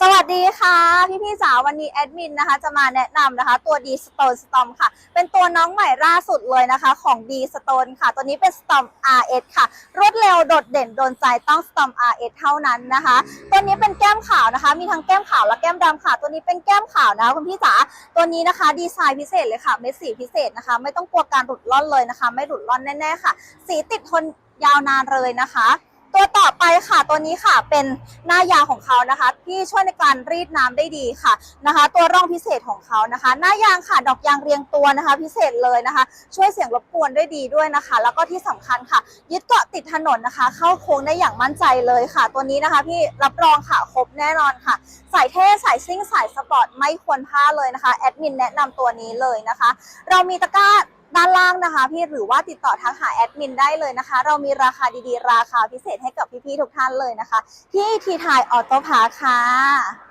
สวัสดีค่ะ พี่พี่ๆจ๋าววันนี้แอดมินนะคะ จะมาแนะนำนะคะ ตัว D Stone Storm ค่ะ เป็นตัวน้องใหม่ล่าสุดเลยนะคะ ของ D Stone ค่ะ ตัวนี้เป็น Storm RS ค่ะ รวดเร็วโดดเด่นโดนใจต้อง Storm RS เท่านั้นนะคะ ตัวนี้เป็นแก้มขาวนะคะ มีทั้งแก้มขาวและแก้มดำค่ะ ตัวนี้เป็นแก้มขาวนะคะคุณพี่จ๋าตัวนี้นะคะดีไซน์พิเศษเลยค่ะเม็ดสีพิเศษนะคะ ไม่ต้องกลัวการหลุดร่อนเลยนะคะ ไม่หลุดร่อนแน่ๆค่ะ สีติดทนยาวนานเลยนะคะ ตัวต่อ ค่ะ ตัวนี้ค่ะเป็นหน้ายางของเขานะคะ ที่ช่วยในการรีดน้ำได้ดีค่ะนะคะ ตัวร่องพิเศษของเขานะคะ หน้ายางค่ะดอกยางเรียงตัวนะคะ พิเศษเลยนะคะ ช่วยเสียงรบกวนได้ดีด้วยนะคะ แล้วก็ที่สำคัญค่ะ ยึดเกาะติดถนนนะคะ เข้าโค้งได้อย่างมั่นใจเลยค่ะ ตัวนี้นะคะ พี่รับรองค่ะครบแน่นอนค่ะสายเท่สายซิ่งสายสปอร์ตไม่ควรพลาดเลยนะคะแอดมินแนะนำตัวนี้เลยนะคะ เรามีตะกร้า ด้านล่างนะคะ พี่หรือว่าติดต่อทักหาแอดมินได้เลยนะคะ เรามีราคาดีๆ ราคาพิเศษให้กับพี่ๆทุกท่านเลยนะคะ ที่ทีทายออโต้พาค่ะ